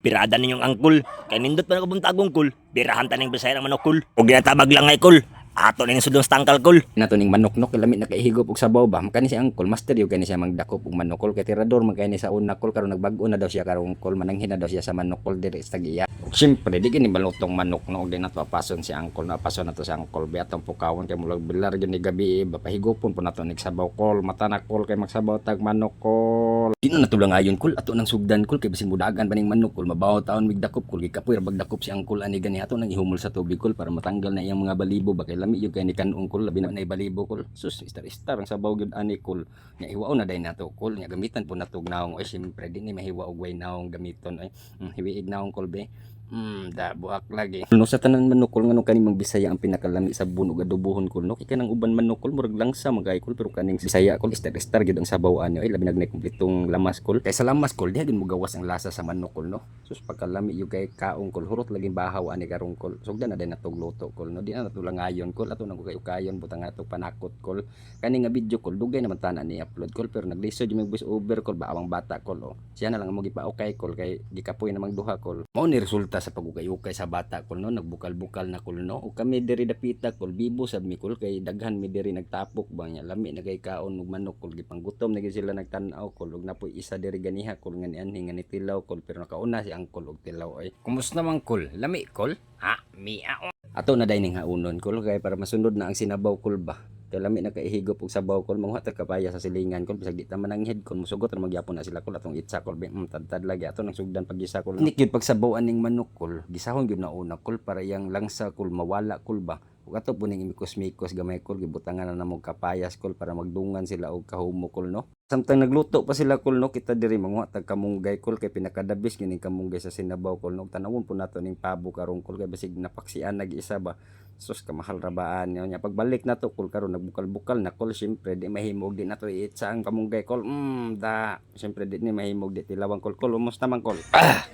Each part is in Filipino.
Pirada ninyong angkol. Kay nindot pa na kabuntagong kol. Pirahan taning bisaya ng manok kol. O ginatabag lang ngay kol. Ato ning sudong stangkal kol. nato ning manok-nok lamit na kaihigop og sabaw ba makani si angkol master yo kani siya magdakop og manokol kay tirador magkani sa una kol karon nagbag-o na daw siya karong kol mananghin na daw siya sa manokol diri sa tagiya Siyempre, di kini balutong manok no, di na to pason si angkol na pason na to si angkol. Biatong pukawon kay mulag bilar gyud ni gabi, ba pahigopon po nato nagsabaw kol, mata na kol kay magsabaw tag manok kol. Di na natulang ayon kol, ato nang sugdan kol kay bisin mudagan pa ning manok kol, mabaw taon migdakop kol, gikapoy bagdakop si angkol ani gani ato nang ihumol sa tubig kol para matanggal na iyang mga balibo ba kay lami yung kay ni kanong kol, labi na na balibo kol. Sus, istar-istar ang sabaw gyud ani kol. Nya iwao na day nato kol, nya gamitan po nato og naong, ay siyempre di ni mahiwa og way naong gamiton ay. Mm, hiwiig naong kol be. Hmm, da buak lagi. No sa tanan manukol ngano kaning mang Bisaya ang pinakalami sa bunog adobohon kol no. Kay kanang uban manukol murag langsa magay kol pero kaning Bisaya kol istar istar gid ang sabawan niyo ay labi nagnay kumpletong lamas kol. Kay sa lamas kol diha gid mo gawas ang lasa sa manukol no. Sus pagkalami yung kay kaong kol hurot laging bahaw ani karong kol. Sugdan na day natog luto kol no. Di na natulang ayon kol ato nang kayo kayon butang ato panakot kol. Kani nga video kol dugay naman tana ni upload kol pero naglisod yung voice over kol ba awang bata kol oh. Siya na lang mo gipa-okay kol kay gikapoy namang duha kol. Mao ni resulta sa pagukay-ukay sa bata kol no nagbukal-bukal na kol no. O kami diri dapita kol bibo sab mi kay daghan mi diri nagtapok ba nya lami na kay kaon ug manok kol gipanggutom na sila nagtan-aw kol ug napoy isa diri ganiha kol nga ni anhi nga ni tilaw kol pero nakauna si angkol ug tilaw ay. Kumusta man kol? Lami kol? Ha? Mia Ato na day ning haunon. Kol kay para masunod na ang sinabaw kol ba. Kay lami na kaihigop og sabaw kol mga ta kapaya sa silingan kol bisag di ta man ang head kol musugot ra magyapon na sila kol atong itsa kol mm, tad-tad lagi. Ato nang sugdan pag gisa kol. Nikid pag sabawan ning manok kol gisahon gyud na una kol para yang langsa kol mawala kol ba. Ug ato po ning imikos-mikos gamay kol gibutangan na namog kapayas kol para magdungan sila og kahumo kol no. Samtang nagluto pa sila kol no? Kita diri manguha tag kamunggay kol kay pinakadabis gining kamunggay sa sinabaw kol no? Tanawon po nato ning pabo karong kol kay basig napaksian nag-isa ba? Sus kamahal rabaan niya nya pagbalik na to kol karon nagbukal-bukal na kol syempre di mahimog di nato iitsa ang kamunggay kol. Mm da syempre di ni mahimog di tilawang kol. Kol umos naman kol? Ah!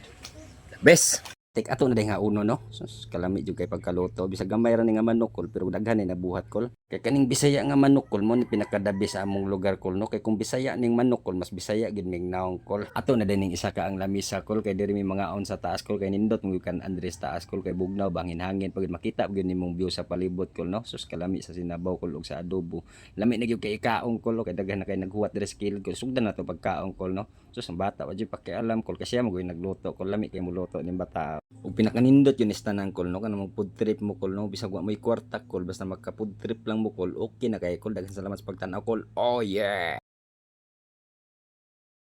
Bes Tek ato na day nga uno no. Sus kalami jud kay pagkaluto bisag gamay ra ni nga manok kol pero daghan ni nabuhat kol. Kay kaning Bisaya nga manok kol mo ni pinakadabi sa among lugar kol no. Kay kung Bisaya ning manok kol mas Bisaya gid ning naong kol. Ato na day ning isa ka ang lamisa kol kay diri mi mga on sa taas kol kay nindot mo kan Andres taas kol kay bugnaw bangin hangin pagid makita gyud nimong view sa palibot kol no. Sus kalami sa sinabaw kol ug sa adobo. Lami na gyud kay ikaong kol kay daghan na kay naghuwat diri sa kilid kol. Sugdan na to pagkaong kol no. Sus ang bata wa jud pakialam kol kasi mo gyud nagluto kol lami kay muluto ning bata. Ug pinakanindot yun is tanang kol no kanang food trip mo kol no bisag wa mo'y kwarta kol basta magka food trip lang mo kol okay na kay kol daghan salamat sa pagtan-aw kol. Oh yeah.